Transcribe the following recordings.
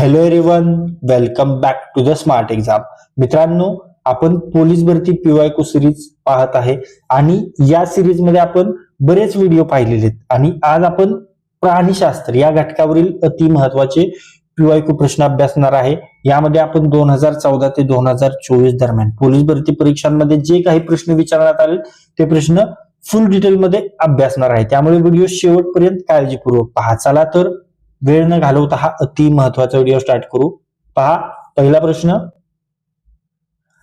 Hello everyone welcome back to the smart exam मित्रांनो आपण police भरती पीवायको सिरीज पाहत आहे आणि या सिरीजमध्ये आपण बरेच व्हिडिओ पाहिलेले आहेत. आणि आज आपण प्राणीशास्त्र या घटकावरील अति महत्त्वाचे पीवायको प्रश्न अभ्यासणार आहे. यामध्ये आपण दोन हजार चौदा ते दोन हजार चोवीस दरम्यान पोलीस भरती परीक्षांमध्ये जे काही प्रश्न विचारण्यात आले ते प्रश्न फुल डिटेलमध्ये अभ्यासणार आहे. त्यामुळे व्हिडिओ शेवटपर्यंत काळजीपूर्वक पहा. चला तर वेळ न घालवता हा अति महत्त्वाचा व्हिडिओ स्टार्ट करू. पहा पहिला प्रश्न.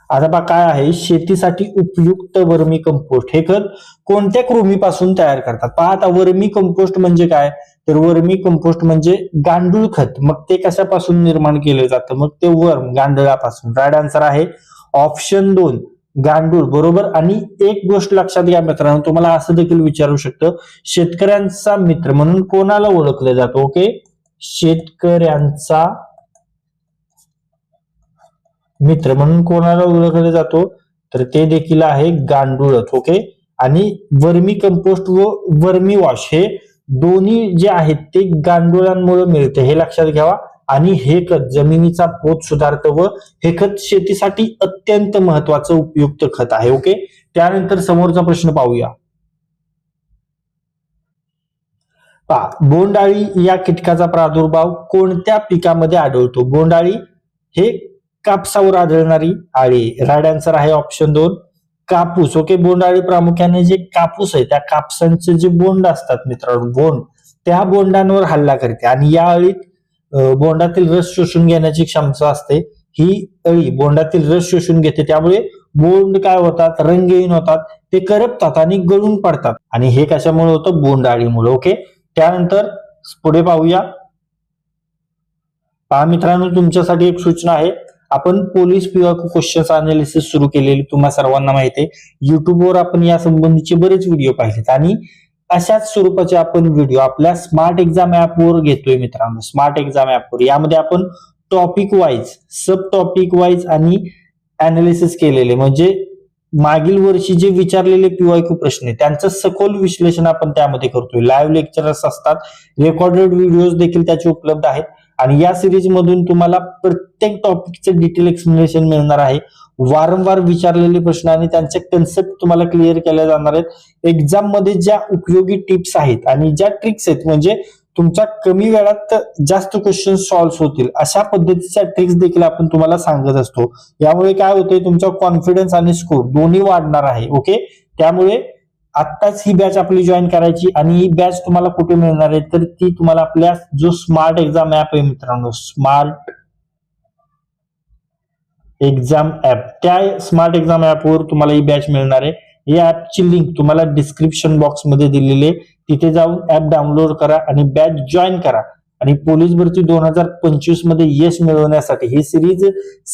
आता पहा काय आहे? शेतीसाठी उपयुक्त वर्मी कंपोस्ट हे खत कोणत्या कृमीपासून तयार करतात? पहा आता वर्मी कंपोस्ट म्हणजे काय? तर वर्मी कंपोस्ट म्हणजे गांडूळ खत. मग ते कशापासून निर्माण केलं जातं? मग ते वर्म गांडळापासून. राईट आन्सर आहे ऑप्शन दोन गांडूळ. बरोबर? आणि एक गोष्ट लक्षात घ्या मित्रांनो तुम्हाला असं देखील विचारू शकतं. शेतकऱ्यांचा मित्र म्हणून कोणाला ओळखलं जातं? ओके शेतकऱ्यांचा मित्र म्हणून कोणाला ओळखले जातो तर ते देखील आहे गांडुळत ओके? आणि वर्मी कंपोस्ट व वर्मी वॉश हे दोन्ही जे आहेत ते गांडुळांमुळे मिळते हे लक्षात घ्यावा. आणि हे खत जमिनीचा पोत सुधारतं व हे खत शेतीसाठी अत्यंत महत्वाचं उपयुक्त खत आहे ओके? त्यानंतर समोरचा प्रश्न पाहूया पहा बोंडाळी या कीटकाचा प्रादुर्भाव कोणत्या पिकामध्ये आढळतो? बोंडाळी हे कापसावर आढळणारी आळी राईट आन्सर आहे ऑप्शन दोन कापूस. ओके बोंडाळी प्रामुख्याने जे कापूस आहे त्या कापसांचे जे बोंड असतात मित्रांनो बोंड त्या बोंडांवर हल्ला करते. आणि या अळीत बोंडातील रस शोषून घेण्याची क्षमता असते. ही अळी बोंडातील रस शोषून घेते. त्यामुळे बोंड काय होतात? रंगहीन होतात. ते करपतात आणि गळून पडतात. आणि हे कशामुळे होतं? बोंडाळीमुळे ओके? त्यानंतर पुढे पाहूया. पहा मित्रांनो तुमच्यासाठी एक सूचना आहे. आपण पोलीस किंवा क्वेश्चन्स अनालिसिस सुरू केलेली तुम्हा सर्वांना माहिती आहे. युट्यूबवर आपण या संबंधीचे बरेच व्हिडिओ पाहिलेत. आणि अशाच स्वरूपाचे आपण व्हिडिओ आपल्या स्मार्ट एक्झाम ऍपवर घेतोय मित्रांनो. स्मार्ट एक्झाम ऍपवर यामध्ये आपण topic wise sub topic wise आणि अनालिसिस केलेले. म्हणजे मागील वर्षी जे विचारलेले पीवायक्यू प्रश्न आहे त्यांचं सखोल विश्लेषण आपण त्यामध्ये करतोय. लाईव्ह लेक्चरर्स असतात रेकॉर्डेड व्हिडिओज देखील त्याचे उपलब्ध आहेत. आणि या सिरीज मधून तुम्हाला प्रत्येक टॉपिकचं डिटेल एक्सप्लेनेशन मिळणार आहे. वारंवार विचारलेले प्रश्न आणि त्यांचे कन्सेप्ट तुम्हाला क्लिअर केल्या जाणार आहेत. एक्झाममध्ये ज्या उपयोगी टिप्स आहेत आणि ज्या ट्रिक्स आहेत म्हणजे तुमच्या कमी वेळात जास्त क्वेश्चन सॉल्व्ह होतील. अशा पद्धतीच्या ट्रिक्स देखील आपण तुम्हाला सांगत असतो. यामुळे काय होतंय तुमचा कॉन्फिडन्स आणि स्कोर दोन्ही वाढणार आहे ओके त्यामुळे आत्ताच ही बॅच आपली जॉईन करायची आणि ही बॅच तुम्हाला कुठे मिळणार आहे तर ती तुम्हाला आपल्या जो स्मार्ट एक्झाम ऍप आहे मित्रांनो स्मार्ट एक्झाम ऍप त्या स्मार्ट एक्झाम ऍपवर तुम्हाला ही बॅच मिळणार आहे. या ऍपची लिंक तुम्हाला डिस्क्रिप्शन बॉक्समध्ये दिलेली आहे. तिथे जाऊन ऍप डाउनलोड करा आणि बॅच जॉईन करा. आणि पोलीस भरती दोन हजार पंचवीसमध्ये यश मिळवण्यासाठी ही सिरीज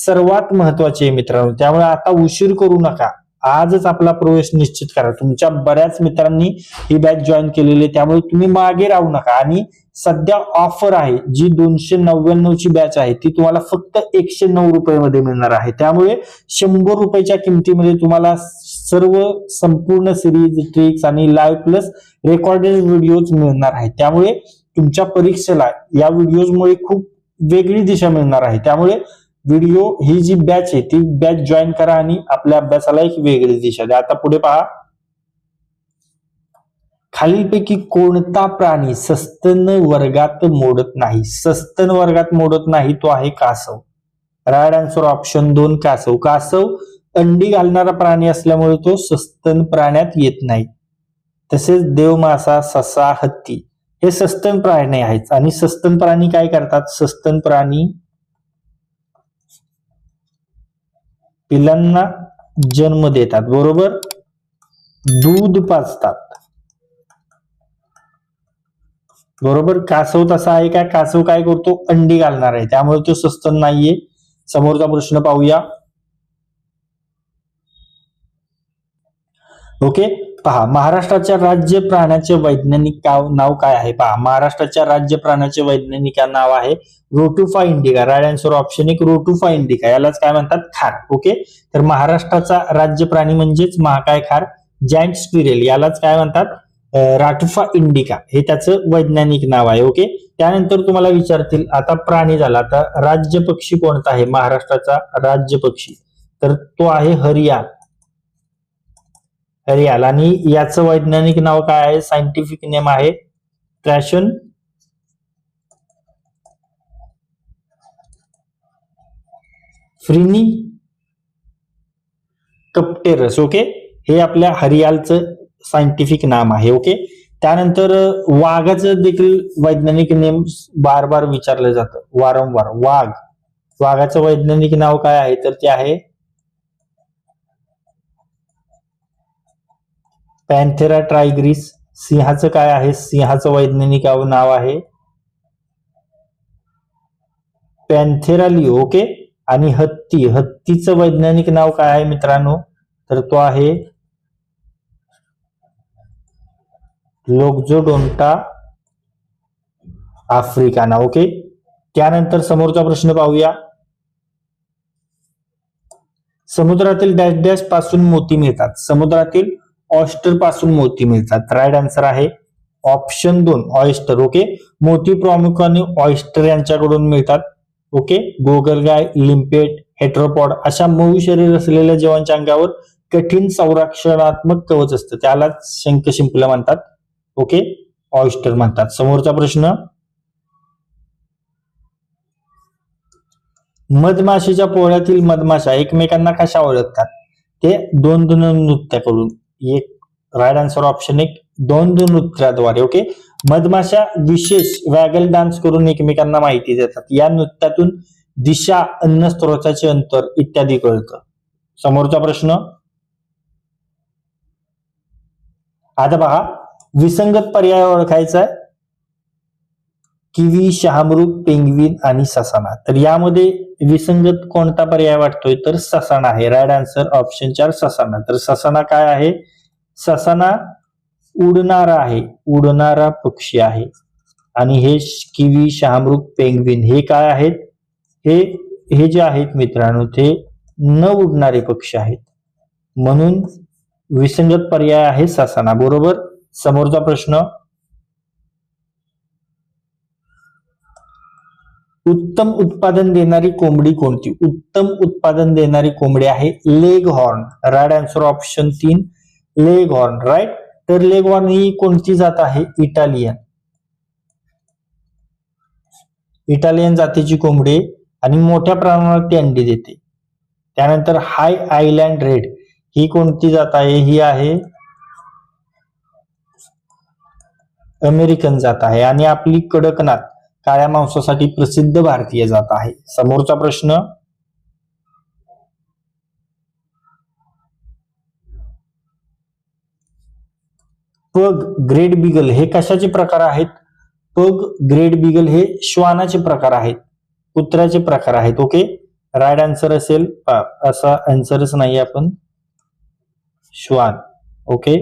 सर्वात महत्वाची आहे मित्रांनो. त्यामुळे आता उशीर करू नका. आजच आपला प्रवेश निश्चित करा. तुमच्या बऱ्याच मित्रांनी ही बॅच जॉईन केलेली आहे. त्यामुळे तुम्ही मागे राहू नका. आणि सध्या ऑफर आहे जी दोनशे नव्याण्णव ची बॅच आहे ती तुम्हाला फक्त एकशे नऊ रुपयामध्ये मिळणार आहे. त्यामुळे शंभर रुपयाच्या किमतीमध्ये तुम्हाला सर्व संपूर्ण सिरीज ट्रिक्स आणि लाईव्ह प्लस रेकॉर्डेड व्हिडिओज मिळणार आहेत. त्यामुळे तुमच्या परीक्षेला या व्हिडिओजमुळे खूप वेगळी दिशा मिळणार आहे. त्यामुळे व्हिडिओ ही जी बॅच आहे ती बॅच जॉईन करा आणि आपल्या अभ्यासाला एक वेगळी दिशा द्या. आता पुढे पहा. खालीलपैकी कोणता प्राणी सस्तन वर्गात मोडत नाही? सस्तन वर्गात मोडत नाही तो आहे कासव. राईट आन्सर ऑप्शन दोन कासव. कासव अंडी घालणारा प्राणी असल्यामुळे तो सस्तन प्राण्यात येत नाही. तसेच देवमासा ससा हत्ती हे सस्तन प्राणी आहेत. आणि सस्तन प्राणी काय करतात? सस्तन प्राणी पिलांना जन्म देतात. बरोबर? दूध पाजतात. बरोबर? कासव तसा आहे का? कासव काय करतो? अंडी घालणार आहे. त्यामुळे तो सस्तन नाहीये. समोरचा प्रश्न पाहूया. ओके पहा महाराष्ट्राच्या राज्य प्राण्याचे वैज्ञानिक नाव काय आहे? पहा महाराष्ट्राच्या राज्य प्राण्याचे वैज्ञानिक नाव आहे Ratufa indica right answer option एक रोटुफा इंडिका यालाच काय म्हणतात? खार. ओके तर महाराष्ट्राचा राज्य प्राणी म्हणजेच महाकाय खार? जॅन्ट स्पिरेल यालाच काय म्हणतात? राटुफा इंडिका हे त्याचं वैज्ञानिक नाव आहे. ओके त्यानंतर तुम्हाला विचारतील आता प्राणी झाला आता राज्य पक्षी कोणता आहे? महाराष्ट्राचा राज्य पक्षी. तर तो आहे हरियाल हरियाल आणि याचं वैज्ञानिक नाव काय आहे? सायंटिफिक नेम आहे ट्रॅशन फ्रिनी कप्टेरस ओके हे आपल्या हरियालचं सायंटिफिक नाम आहे ओके त्यानंतर वाघाचं देखील वैज्ञानिक नेम बार बार विचारलं जातं. वारंवार वाघ. वाघाचं वैज्ञानिक नाव काय आहे? तर ते आहे पॅन्थेरा ट्रायग्रीस सिंहाचं काय आहे? सिंहाचं वैज्ञानिक नाव आहे. पॅन्थेराली ओके? आणि हत्ती हत्तीचं वैज्ञानिक नाव काय आहे मित्रांनो? तर तो आहे लोकजोडोंटा आफ्रिकाना ओके? त्यानंतर समोरचा प्रश्न पाहूया. समुद्रातील डॅश डॅशपासून मोती मिळतात. समुद्रातील ऑस्टरपासून मोती मिळतात. राईट आन्सर आहे ऑप्शन दोन ऑयस्टर ओके मोती प्रामुख्याने ऑयस्टर यांच्याकडून मिळतात ओके गोगलगाय लिम्पेट हेट्रोपॉड अशा मऊ शरीर असलेल्या जीवांच्या अंगावर कठीण संरक्षणात्मक कवच असतं. त्यालाच शंख शिंपलं म्हणतात ओके ऑयस्टर म्हणतात. समोरचा प्रश्न मधमाशीच्या पोळ्यातील मधमाशा एकमेकांना कशा ओळखतात? ते दोन दोन नृत्य करून एक राईट आन्सर ऑप्शन एक. दोन दोन नृत्याद्वारे ओके मधमाशा विशेष वॅगल डान्स करून एकमेकांना माहिती देतात. या नृत्यातून दिशा अन्न स्त्रोताचे अंतर इत्यादी कळतं. समोरचा प्रश्न? आता पहा. विसंगत पर्याय ओळखायचा आहे. किवी शहामृग पेंगवीन आणि ससाना तर यामध्ये विसंगत कोणता पर्याय वाटतोय? तर ससाना आहे. राईट आन्सर ऑप्शन चार ससाना तर ससाना काय आहे? ससाना उडणारा आहे उडणारा पक्षी आहे. आणि हे किवी शहामृग पेंगविन हे काय आहेत? हे हे जे आहेत मित्रांनो ते न उडणारे पक्षी आहेत. म्हणून विसंगत पर्याय आहे ससाना बरोबर? समोरचा प्रश्न. उत्तम उत्पादन देणारी कोंबडी कोणती? उत्तम उत्पादन देणारी कोंबडी आहे leghorn. Right answer option तीन. लेग हॉर्न राईट तर लेग हॉर्न ही कोणती जात आहे? इटालियन इटालियन जातीची कोंबडी आणि मोठ्या प्रमाणात ती अंडी देते. त्यानंतर हाय आयलँड रेड ही कोणती जात आहे? ही आहे अमेरिकन जात आहे. आणि आपली कडकनाथ काळ्या मांसासाठी प्रसिद्ध भारतीय जात आहे. समोरचा प्रश्न पग ग्रेट बिगल हे कशाचे प्रकार आहेत? पग ग्रेट बिगल हे श्वानाचे प्रकार आहेत. कुत्र्याचे प्रकार आहेत. ओके? राईट आन्सर असेल असा आन्सरच नाही आपण. श्वान. ओके?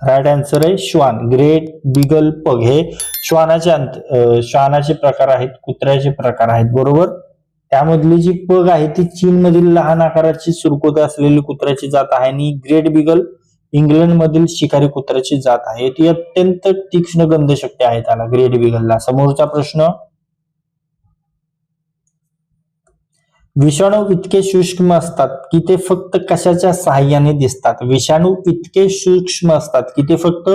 राईट आन्सर आहे श्वान. ग्रेट बिगल पग. हे श्वानाचे अंत श्वानाचे प्रकार आहेत कुत्र्याचे प्रकार आहेत. बरोबर? त्यामधली जी पग आहे ती चीन मधील लहान आकाराची सुरकुत असलेली कुत्र्याची जात आहे आणि ग्रेट बिगल इंग्लंडमधील शिकारी कुत्र्याची जात आहे. ती अत्यंत तीक्ष्ण गंधशक्ती आहे त्याला. ग्रेट बिगलला. समोरचा प्रश्न? विषाणू इतके सूक्ष्म असतात की ते फक्त कशाच्या सहाय्याने दिसतात? विषाणू इतके सूक्ष्म असतात की ते फक्त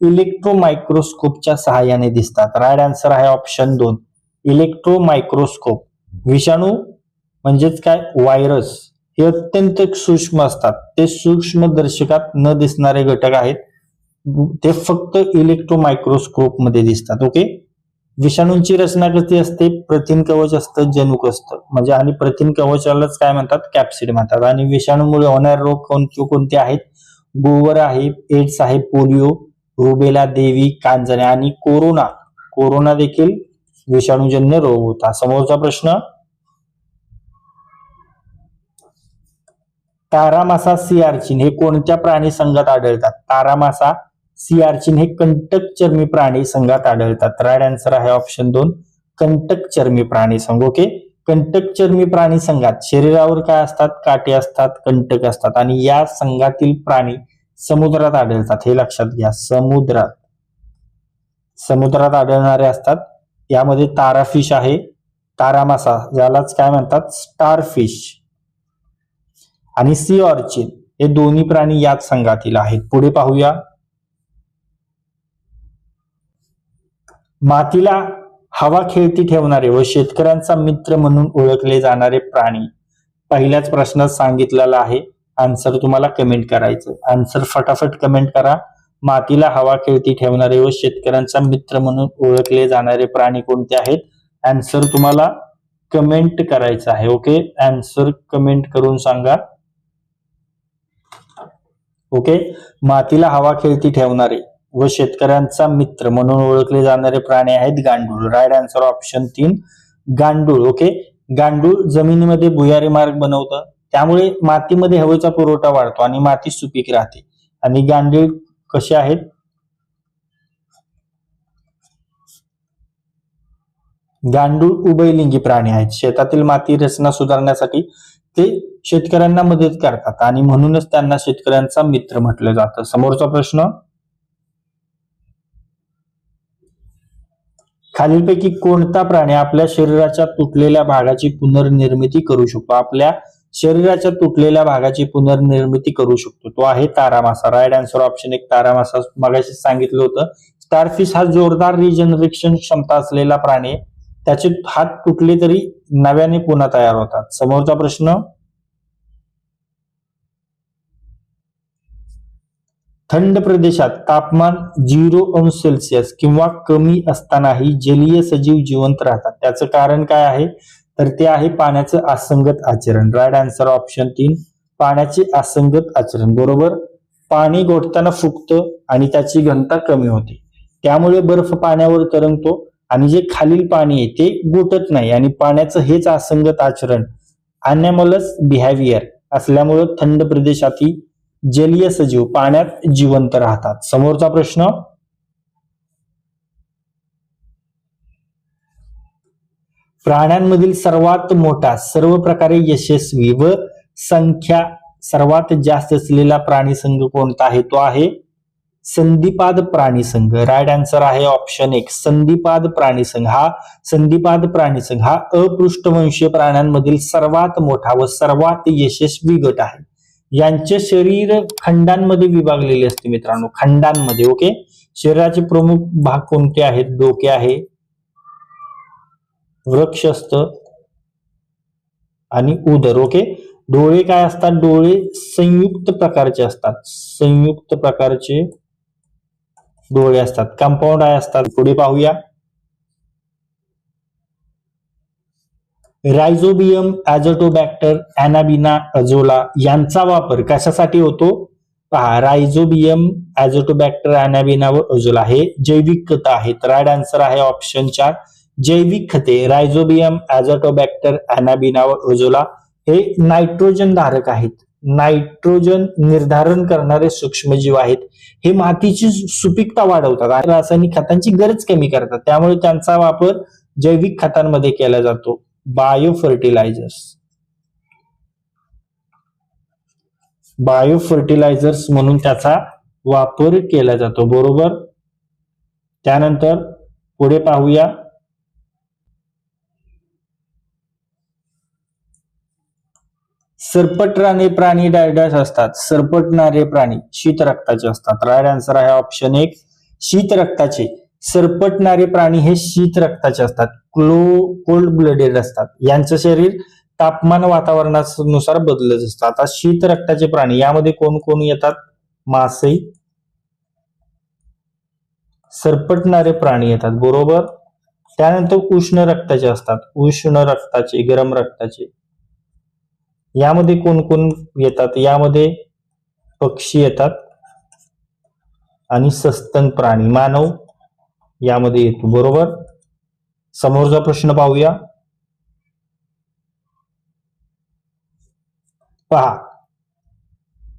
इलेक्ट्रोमायक्रोस्कोपच्या सहाय्याने दिसतात. राईट आन्सर आहे ऑप्शन दोन. इलेक्ट्रोमायक्रोस्कोप. विषाणू म्हणजेच काय? व्हायरस हे अत्यंत सूक्ष्म असतात. ते सूक्ष्म दर्शकात न दिसणारे घटक आहेत. ते फक्त इलेक्ट्रो मायक्रोस्कोपमध्ये दिसतात ओके विषाणूंची रचना कशी असते? प्रथिन कवच असतं जनुक असतं. म्हणजे आणि प्रथिन कवचालाच काय म्हणतात? कॅप्सिड म्हणतात. आणि विषाणूमुळे होणारे रोग कोणते कोणते आहेत? गोवर आहे एड्स आहे पोलिओ रुबेला देवी कांजणे आणि कोरोना. कोरोना देखील विषाणूजन्य रोग होता. समोरचा प्रश्न तारामासा सियार्चिन हे कोणत्या प्राणी संघात आढळतात? तारामासा सियार्चिन हे कंटक चर्मी प्राणी संघात आढळतात. राईट आन्सर आहे ऑप्शन दोन. कंटक चर्मी प्राणी संघ. ओके कंटक चर्मी प्राणी संघात शरीरावर काय असतात? काटे असतात कंटक असतात. आणि या संघातील प्राणी समुद्रात आढळतात. हे लक्षात घ्या. समुद्रात. समुद्रात आढळणारे असतात. यामध्ये ताराफिश आहे. तारामासा यालाच ज्यालाच काय म्हणतात? स्टार फिश आणि सी ऑर्चिन हे दोन्ही प्राणी याच संघातील आहेत. पुढे पाहूया. मातीला हवा खेळती ठेवणारे व शेतकऱ्यांचा मित्र म्हणून ओळखले जाणारे प्राणी पहिल्याच प्रश्नात सांगितलेला आहे. आन्सर तुम्हाला कमेंट करायचं आन्सर फटाफट कमेंट करा. मातीला हवा खेळती ठेवणारे व शेतकऱ्यांचा मित्र म्हणून ओळखले जाणारे प्राणी कोणते आहेत? आन्सर तुम्हाला कमेंट करायचं आहे. ओके आन्सर कमेंट करून सांगा. ओके? मातीला हवा खेळती ठेवणारे व शेतकऱ्यांचा मित्र म्हणून ओळखले जाणारे प्राणी आहेत गांडूळ. राईट आन्सर ऑप्शन तीन गांडूळ. ओके? गांडूळ जमिनीमध्ये भुयारी मार्ग बनवतं. त्यामुळे मातीमध्ये हवेचा पुरवठा वाढतो आणि माती सुपीक राहते. आणि गांडूळ कसे आहेत? गांडूळ उभयलिंगी प्राणी आहेत. शेतातील माती रचना सुधारण्यासाठी ते शेतकऱ्यांना मदत करतात. आणि म्हणूनच त्यांना शेतकऱ्यांचा मित्र म्हटलं जातं. समोरचा प्रश्न? खालीलपैकी कोणता प्राणी आपल्या शरीराच्या तुटलेल्या भागाची पुनर्निर्मिती करू शकतो? आपल्या शरीराच्या तुटलेल्या भागाची पुनर्निर्मिती करू शकतो. तो आहे तारामासा. राईट आन्सर ऑप्शन एक तारामासा. मगाशी सांगितलं होतं. स्टारफिश हा जोरदार रिजनरेशन क्षमता असलेला प्राणी आहे. त्याचे हात तुटले तरी नव्याने पुन्हा तयार होतात. समोरचा प्रश्न? थंड प्रदेशात तापमान झिरो अंश सेल्सिअस किंवा कमी असतानाही जलीय सजीव जिवंत राहतात. त्याचं कारण काय आहे? तर ते आहे पाण्याचं असंगत आचरण. राईट आन्सर ऑप्शन तीन. पाण्याचे असंगत आचरण. बरोबर? पाणी गोठताना फुगतं आणि त्याची घनता कमी होते. त्यामुळे बर्फ पाण्यावर तरंगतो. आणि जे खालील पाणी आहे ते गोठत नाही आणि पाण्याचं हेच असंगत आचरण अनॅमलस बिहेवियर असल्यामुळं थंड प्रदेशातील जलीय सजीव पाण्यात जिवंत राहतात. समोरचा प्रश्न? प्राण्यांमधील सर्वात मोठा सर्व प्रकारे यशस्वी व संख्या सर्वात जास्त असलेला प्राणी संघ कोणता आहे? तो आहे संधिपाद प्राणी संघ. राईट आन्सर आहे ऑप्शन एक. संधिपाद प्राणी संघ. हा संधिपाद प्राणी संघ हा अपृष्ठवंशीय प्राण्यांमधील सर्वात मोठा व सर्वात यशस्वी गट आहे. यांचे शरीर खंडांमध्ये विभागलेले असते मित्रांनो. खंडांमध्ये ओके शरीराचे प्रमुख भाग कोणते आहेत? डोके आहे. वृक्ष असत. आणि उदर ओके डोळे काय असतात? डोळे संयुक्त प्रकारचे असतात. संयुक्त प्रकारचे डोळे असतात. कंपाऊंड आय असतात. पुढे पाहूया. रायझोबियम ऍझोटोबॅक्टर अॅनाबिना अझोला यांचा वापर कशासाठी होतो? पहा रायझोबियम ऍझोटोबॅक्टर अॅनाबिना व अजोला हे जैविक खत आहेत. राईट आन्सर आहे ऑप्शन चार. जैविक खते रायझोबियम ऍझोटोबॅक्टर अॅनाबिना व अझोला हे नायट्रोजन धारक आहेत. नायट्रोजन निर्धारण करणारे सूक्ष्मजीव आहेत. हे मातीची सुपीकता वाढवतात आणि रासायनिक खतांची गरज कमी करतात. त्यामुळे त्यांचा वापर जैविक खतांमध्ये केला जातो. बायो फर्टिलायझर्स बायो फर्टिलायझर्स म्हणून त्याचा वापर केला जातो. बरोबर? त्यानंतर पुढे पाहूया. सरपटणारे प्राणी डायडस असतात. सरपटणारे प्राणी शीत रक्ताचे असतात. राईट आन्सर आहे ऑप्शन एक शीत रक्ताचे. सरपटणारे प्राणी हे शीत रक्ताचे असतात. क्लो कोल्ड ब्लडेड असतात. यांचं शरीर तापमान वातावरणानुसार बदलत असतं. आता शीत रक्ताचे प्राणी यामध्ये कोण कोण येतात? मासे. सरपटणारे प्राणी येतात. बरोबर? त्यानंतर उष्ण रक्ताचे असतात. उष्ण रक्ताचे गरम रक्ताचे. यामध्ये कोण कोण येतात? यामध्ये पक्षी येतात आणि सस्तन प्राणी मानव यामध्ये येतो. बरोबर? समोरचा प्रश्न पाहूया. पहा.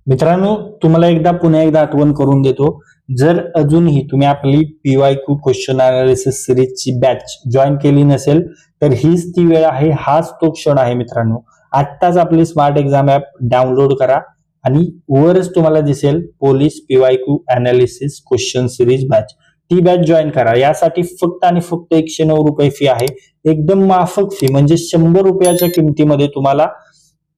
मित्रांनो तुम्हाला एकदा पुन्हा एकदा आठवण करून देतो. जर अजूनही तुम्ही आपली P Y Q question analysis सिरीजची batch join केली नसेल तर हीच ती वेळ आहे हाच तो क्षण आहे मित्रांनो. आत्ताच आपली स्मार्ट एक्झाम ऍप डाउनलोड करा. आणि वरच तुम्हाला दिसेल police PYQ analysis question series batch ती बॅच जॉईन करा. यासाठी फक्त आणि फक्त एकशे नऊ रुपये फी आहे. एकदम माफक फी म्हणजे शंभर रुपयाच्या किमतीमध्ये तुम्हाला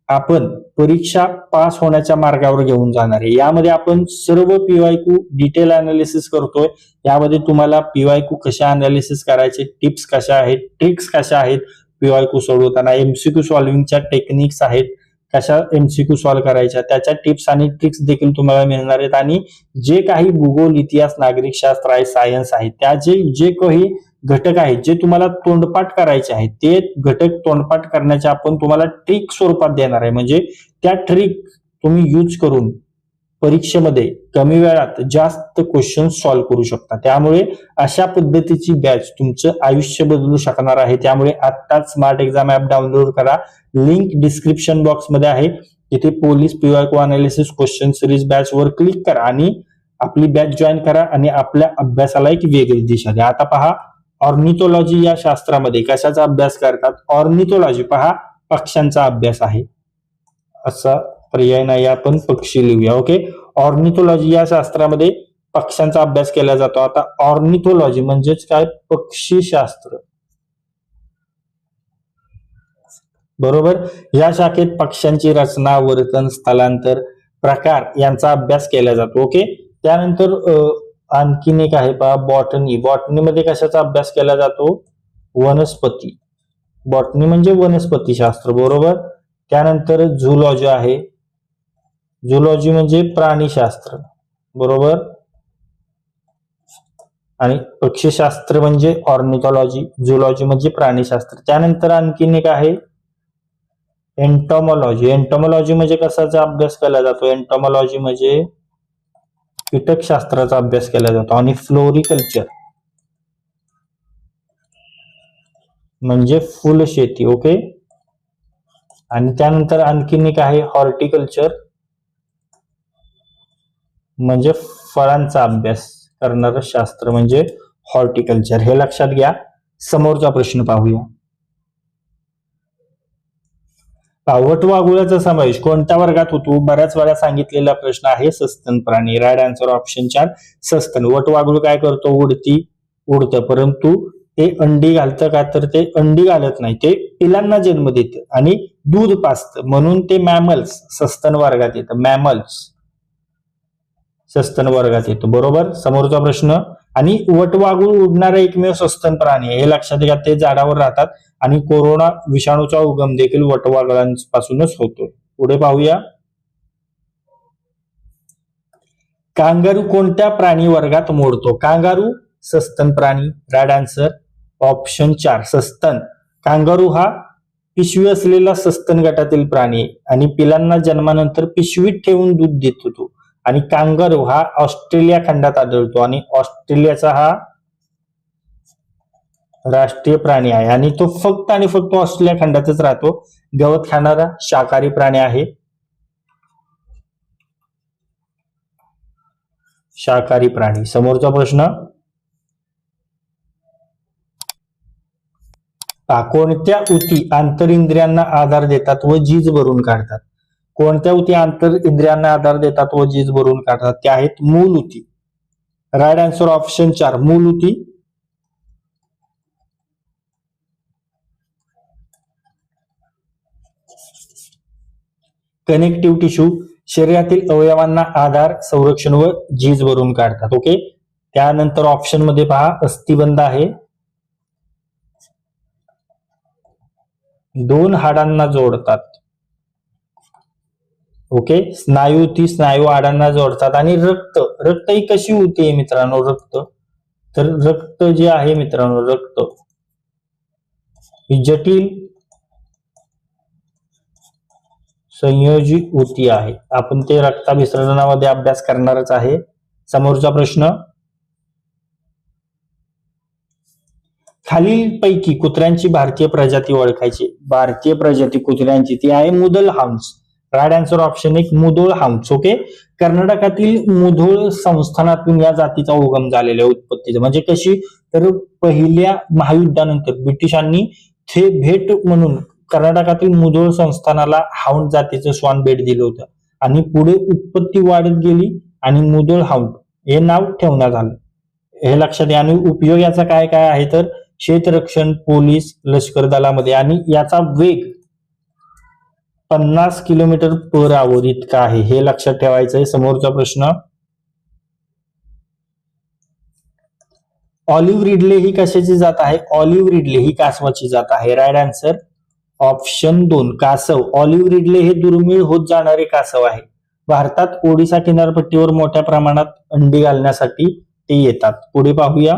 आपण परीक्षा पास होण्याच्या मार्गावर घेऊन जाणार आहे. यामध्ये आपण सर्व पीवायक्यू डिटेल अनालिसिस करतोय. यामध्ये तुम्हाला पीवायक्यू कशा अनालिसिस करायचे टिप्स कशा आहेत ट्रिक्स कशा आहेत पीवायक्यू सोडवताना एमसीक्यू सॉल्व्हिंगच्या टेक्निक्स आहेत. कशा एमसीक्यू सॉल्व्ह करायच्या? त्याच्या टिप्स आणि ट्रिक्स देखील तुम्हाला मिळणार आहेत. आणि जे काही भूगोल इतिहास नागरिक शास्त्र आहे सायन्स आहे त्या जे जे काही घटक आहेत जे तुम्हाला तोंडपाठ करायचे आहेत ते घटक तोंडपाठ करण्याचे आपण तुम्हाला ट्रिक स्वरूपात देणार आहे. म्हणजे त्या ट्रिक तुम्ही यूज करून परीक्षेमध्ये कमी वेळात जास्त क्वेश्चन सॉल्व्ह करू शकता. त्यामुळे अशा पद्धतीची बॅच तुमचं आयुष्य बदलू शकणार आहे. त्यामुळे आत्ताच स्मार्ट एक्झाम ऍप डाउनलोड करा. लिंक डिस्क्रिप्शन बॉक्समध्ये आहे. तिथे police PYQ analysis question series batch वर क्लिक करा आणि आपली बॅच जॉईन करा आणि आपल्या अभ्यासाला एक वेगळी दिशा द्या. आता पहा ऑर्निथोलॉजी या शास्त्रामध्ये कशाचा अभ्यास करतात? ऑर्निथोलॉजी पहा पक्ष्यांचा अभ्यास आहे. असा पर्याय नाही आपण पक्षी लिहूया ओके ऑर्निथोलॉजी या शास्त्रामध्ये पक्ष्यांचा अभ्यास केला जातो. आता ऑर्निथोलॉजी म्हणजेच काय? पक्षीशास्त्र बरोबर? या शाखेत पक्ष्यांची रचना वर्तन स्थलांतर प्रकार यांचा अभ्यास केला जातो ओके त्यानंतर आणखीन एक आहे पहा बॉटनी बॉटनीमध्ये कशाचा अभ्यास केला जातो? वनस्पती. बॉटनी म्हणजे वनस्पती शास्त्र बरोबर? त्यानंतर झुलॉजी आहे. झुलॉजी म्हणजे प्राणीशास्त्र. बरोबर? आणि पक्षीशास्त्र म्हणजे ऑर्निकॉलॉजी झुलॉजी म्हणजे प्राणीशास्त्र. त्यानंतर आणखीन एक आहे एन्टॉमॉलॉजी एन्टॉमॉलॉजी म्हणजे कशाचा अभ्यास केला जातो? एन्टॉमॉलॉजी म्हणजे कीटकशास्त्राचा अभ्यास केला जातो आणि फ्लोरिकल्चर म्हणजे फुल शेती ओके आणि त्यानंतर आणखीन एक आहे हॉर्टिकल्चर म्हणजे फळांचा अभ्यास करणारं शास्त्र म्हणजे हॉर्टिकल्चर हे लक्षात घ्या. समोरचा प्रश्न पाहूया. वटवाघुळाचा समावेश. कोणत्या वर्गात होतो? बऱ्याच वेळा सांगितलेला प्रश्न आहे सस्तन प्राणी. राईट आन्सर ऑप्शन चार सस्तन. वटवागुळ काय करतो? उडती उडतं. परंतु ते अंडी घालतं का? तर ते अंडी घालत नाही. ते पिलांना जन्म देतं आणि दूध पाजतं. म्हणून ते मॅमल्स सस्तन वर्गात येतं. मॅमल्स सस्तन वर्गात येतो. बरोबर? समोरचा प्रश्न आणि वटवाघूळ उडणारा एकमेव सस्तन प्राणी आहे. हे लक्षात घ्या ते झाडावर राहतात आणि कोरोना विषाणूचा उगम देखील वटवाघळांपासूनच होतो. पुढे पाहूया. कांगारू कोणत्या प्राणी वर्गात मोडतो? कांगारू सस्तन प्राणी. राड आन्सर ऑप्शन चार सस्तन. कांगारू हा पिशवी असलेला सस्तन गटातील प्राणी आणि पिलांना जन्मानंतर पिशवीत ठेवून दूध देतो तो. आणि कांगारू हा ऑस्ट्रेलिया खंडात आढळतो. आणि ऑस्ट्रेलियाचा हा राष्ट्रीय प्राणी आहे. आणि तो फक्त आणि फक्त ऑस्ट्रेलिया खंडातच राहतो. गवत खाणारा शाकाहारी प्राणी आहे. शाकाहारी प्राणी. समोरचा प्रश्न? कोणत्या उती आंतरिंद्रियांना आधार देतात व जीज भरून काढतात? कोणत्या उती आंतर इंद्रियांना आधार देतात व जीज भरून काढतात. त्या आहेत मूल उती राईट आन्सर ऑप्शन चार. मूल उती कनेक्टिव्ह टिश्यू शरीरातील अवयवांना आधार संरक्षण व झीज भरून काढतात. ओके त्यानंतर ऑप्शनमध्ये पहा अस्थिबंध आहे. दोन हाडांना जोडतात. ओके स्नायू ती स्नायू आडांना जोडतात आणि रक्त रक्त ही कशी होते मित्रांनो रक्त? तर रक्त जे आहे मित्रांनो रक्त. ही जटिल संयोजित ऊती आहे. आपण ते रक्ताभिसर्जनामध्ये अभ्यास करणारच आहे. समोरचा प्रश्न. खालील पैकी कुत्र्यांची भारतीय प्रजाती ओळखायची. भारतीय प्रजाती कुत्र्यांची ती आहे मुदल हाऊन्स राईट आन्सर ऑप्शन एक मुधोळ हाऊन्स ओके कर्नाटकातील मुधोळ संस्थानातून या जातीचा उगम झालेला आहे उत्पत्तीचा. म्हणजे कशी? तर पहिल्या महायुद्धानंतर ब्रिटिशांनी थे भेट म्हणून कर्नाटकातील मुधोळ संस्थानाला हाऊंड जातीचं श्वान भेट दिलं होतं. आणि पुढे उत्पत्ती वाढत गेली आणि मुधोळ हाऊंड हे नाव ठेवण्यात आलं. हे लक्षात घ्या. आणि उपयोग याचा काय काय आहे तर? क्षेत्ररक्षण पोलीस लष्कर दलामध्ये. आणि याचा वेग पन्नास किलोमीटर पर आवर इतका आहे हे लक्षात ठेवायचं आहे समोरचा प्रश्न. ऑलिव्ह रिडले ही कशाची जात आहे? ऑलिव्ह रिडले ही कासवाची जात आहे. राईट आन्सर ऑप्शन दोन कासव. ऑलिव्ह रिडले हे दुर्मिळ होत जाणारे कासव आहे. भारतात ओडिसा किनारपट्टीवर मोठ्या प्रमाणात अंडी घालण्यासाठी ते येतात. पुढे पाहूया.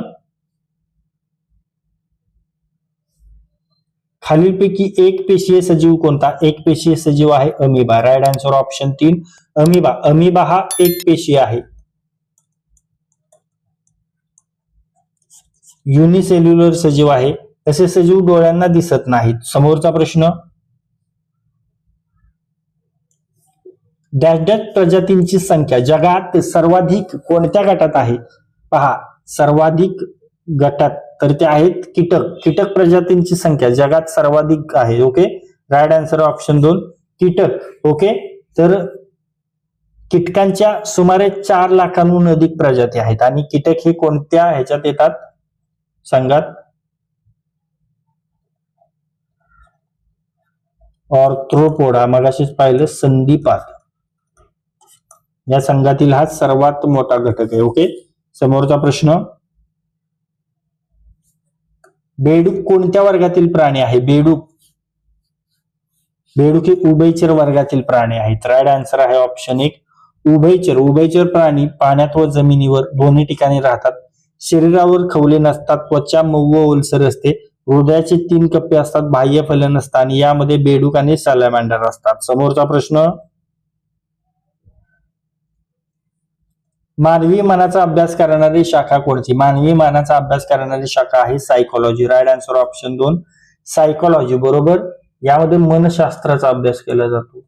खालीलपैकी एक पेशीय सजीव कोणता? एक पेशीय सजीव आहे अमिबा. राईट आन्सर ऑप्शन तीन. अमिबा. अमिबा हा एक पेशी आहे. युनिसेल्युलर सजीव आहे. असे सजीव डोळ्यांना दिसत नाहीत. समोरचा प्रश्न? डॅश डॅश प्रजातींची संख्या. जगात सर्वाधिक कोणत्या गटात आहे? पहा. सर्वाधिक गटात तर ते आहेत कीटक. कीटक प्रजातींची संख्या जगात सर्वाधिक आहे ओके? राईट आन्सर ऑप्शन दोन. कीटक ओके? तर कीटकांच्या सुमारे चार लाखांहून अधिक प्रजाती आहेत. आणि कीटक हे कोणत्या ह्याच्यात येतात? संघात ऑर्थ्रोपोडा मगाशीच पाहिलं संदीपात. या संघातील हा सर्वात मोठा घटक आहे ओके? समोरचा प्रश्न. बेडूक कोणत्या वर्गातील प्राणी आहे? बेडूक. बेडूक हे उभयचर वर्गातील प्राणी आहेत. राईट आन्सर आहे ऑप्शन एक. उभयचर. उभयचर प्राणी पाण्यात व जमिनीवर दोन्ही ठिकाणी राहतात. शरीरावर खवले नसतात. त्वचा मऊ व ओलसर असते. हृदयाचे तीन कप्पे असतात. बाह्य फलन असतात आणि यामध्ये बेडूक आणि सॅलमॅन्डर असतात. समोरचा प्रश्न? मानवी मनाचा अभ्यास करणारी शाखा कोणती? मानवी मनाचा अभ्यास करणारी शाखा आहे सायकोलॉजी राईट आन्सर ऑप्शन दोन सायकोलॉजी बरोबर? यामध्ये मनशास्त्राचा अभ्यास केला जातो.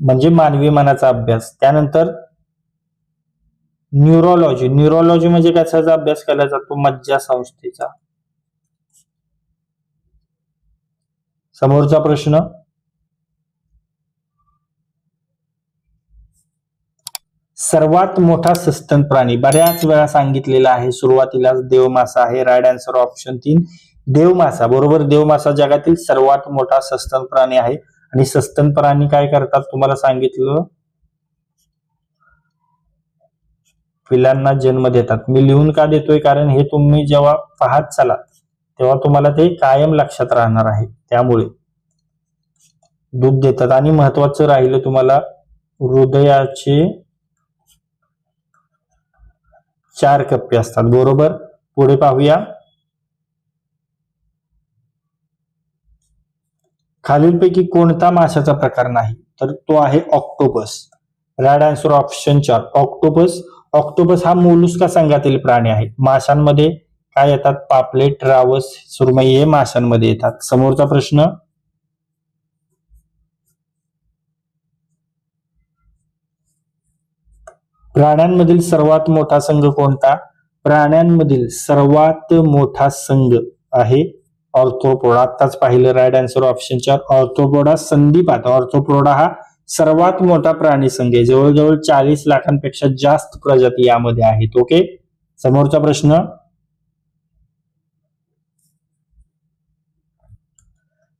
म्हणजे मानवी मनाचा अभ्यास. त्यानंतर न्यूरोलॉजी न्यूरोलॉजी म्हणजे कशाचा अभ्यास केला जातो? मज्जा संस्थेचा समोरचा प्रश्न सर्वात मोठा सस्तन प्राणी. बऱ्याच वेळा सांगितलेला आहे सुरुवातीलाच देवमासा आहे राईट आन्सर ऑप्शन तीन. देवमासा बरोबर देवमासा जगातील सर्वात मोठा सस्तन प्राणी आहे. आणि सस्तन प्राणी काय करतात तुम्हाला सांगितलं? पिलांना जन्म देतात. मी लिहून का देतोय? कारण हे तुम्ही जेव्हा पाहत चला तेव्हा तुम्हाला ते कायम लक्षात राहणार आहे. त्यामुळे दूध देतात. आणि महत्वाचं राहिलं तुम्हाला हृदयाचे चार कप्पे असतात बरोबर? पुढे पाहूया. खालीलपैकी कोणता माशाचा प्रकार नाही तर तो आहे ऑक्टोपस. राईट आन्सर ऑप्शन चार ऑक्टोपस. ऑक्टोपस हा मोलुस्का संघातील प्राणी आहे. माशांमध्ये काय येतात? पापलेट रावस सुरमई हे माशांमध्ये येतात. समोरचा प्रश्न प्राण्यांमधील सर्वात मोठा संघ कोणता? प्राण्यांमधील सर्वात मोठा संघ आहे ऑर्थोपोडा. आत्ताच पाहिलं राईट आन्सर ऑप्शन चार ऑर्थोपोडा संधिपात ऑर्थोपोडा हा सर्वात मोठा प्राणी संघ आहे. जवळजवळ चाळीस लाखांपेक्षा जास्त प्रजाती यामध्ये आहेत ओके समोरचा प्रश्न.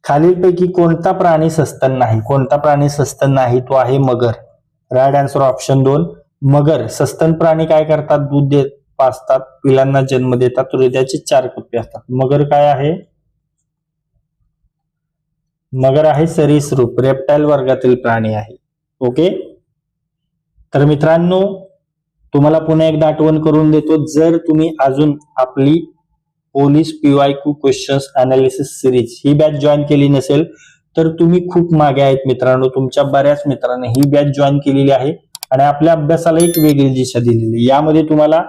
खालीलपैकी कोणता प्राणी सस्तन नाही? कोणता प्राणी सस्तन नाही? तो आहे मगर. राईट आन्सर ऑप्शन दोन. मगर सस्तन प्राणी काय करतात? दूध देत पाचतात पिलांना जन्म देतात हृदयाचे चार कप्पे असतात. मगर काय आहे? मगर आहे सरीसरूप रेप्टाईल वर्गातील प्राणी आहे. ओके तर मित्रांनो तुम्हाला पुन्हा एकदा आठवण करून देतो जर तुम्ही अजून आपली police PYQ questions analysis series ही बॅच जॉईन केली नसेल तर तुम्ही खूप मागे आहेत मित्रांनो. तुमच्या बऱ्याच मित्रांनी ही बॅच जॉईन केलेली आहे. आणि आपल्या अभ्यासाला एक वेगळी दिशा दिलेली यामध्ये तुम्हाला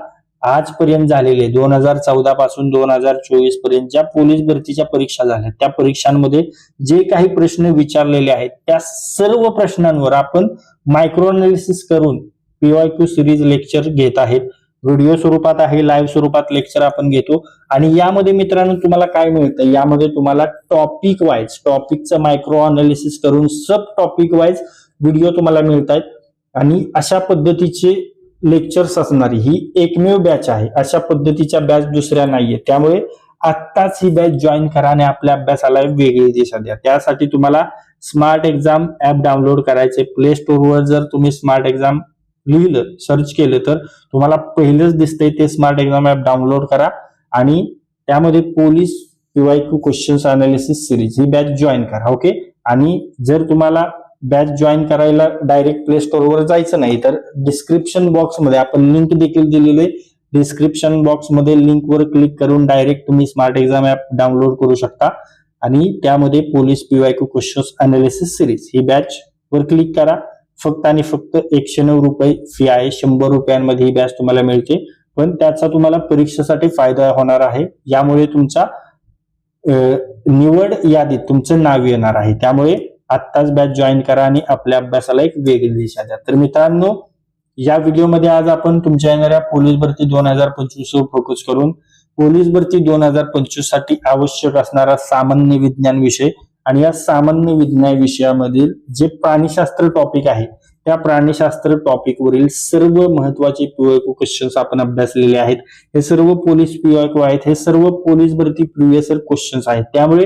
आजपर्यंत झालेले दोन हजार चौदा पासून दोन हजार चोवीसपर्यंत ज्या पोलीस भरतीच्या परीक्षा झाल्या त्या परीक्षांमध्ये जे काही प्रश्न विचारलेले आहेत त्या सर्व प्रश्नांवर आपण मायक्रो अनालिसिस करून पीवाय क्यू सिरीज लेक्चर घेत आहेत. व्हिडिओ स्वरूपात आहे लाईव्ह स्वरूपात लेक्चर आपण घेतो. आणि यामध्ये मित्रांनो तुम्हाला काय मिळतं? यामध्ये तुम्हाला टॉपिक वाईज टॉपिकचं मायक्रो अनालिसिस करून सब टॉपिक वाईज व्हिडिओ तुम्हाला मिळत आहेत आणि अशा पद्धतीचे लेक्चर्स असणारी ही एकमेव बॅच आहे. अशा पद्धतीच्या बॅच दुसऱ्या नाहीये. त्यामुळे आत्ताच ही बॅच जॉईन करा आणि आपल्या अभ्यासाला वेगळी दिशा द्या. त्यासाठी तुम्हाला स्मार्ट एक्झाम ऍप डाउनलोड करायचे. प्ले स्टोअरवर जर तुम्ही स्मार्ट एक्झाम लिहिलं सर्च केलं तर तुम्हाला पहिलंच दिसतंय ते स्मार्ट एक्झाम ऍप डाउनलोड करा. आणि त्यामध्ये police Q questions analysis series ही बॅच जॉईन करा. ओके आणि जर तुम्हाला बॅच जॉईन करायला डायरेक्ट प्ले स्टोअरवर जायचं नाही तर डिस्क्रिप्शन बॉक्समध्ये आपण लिंक देखील दिलेली आहे. डिस्क्रिप्शन बॉक्समध्ये लिंकवर क्लिक करून डायरेक्ट तुम्ही स्मार्ट एक्झाम ऍप डाउनलोड करू शकता. आणि त्यामध्ये police PYQ questions analysis series ही बॅच वर क्लिक करा. फक्त आणि फक्त एकशे नऊ रुपये फी आहे. शंभर रुपयांमध्ये ही बॅच तुम्हाला मिळते. पण त्याचा तुम्हाला परीक्षेसाठी फायदा होणार आहे. यामुळे तुमचा निवड यादीत तुमचं नाव येणार आहे. त्यामुळे आत्ताच बॅच जॉईन करा आणि आपल्या अभ्यासाला एक वेगळी दिशा द्या. तर मित्रांनो या व्हिडिओमध्ये आज आपण तुमच्या येणाऱ्या पोलीस भरती दोन हजार पंचवीस वर फोकस करून पोलीस भरती दोन हजार पंचवीससाठी आवश्यक असणारा सामान्य विज्ञान विषय आणि या सामान्य विज्ञान विषयामधील जे प्राणीशास्त्र टॉपिक आहे त्या प्राणीशास्त्र टॉपिक वरील सर्व महत्त्वाचे पीओक्यू क्वेश्चन्स आपण अभ्यासलेले आहेत. हे सर्व पोलीस पीओक्यू आहेत हे सर्व पोलीस भरती प्रिव्हियस क्वेश्चन्स आहेत. त्यामुळे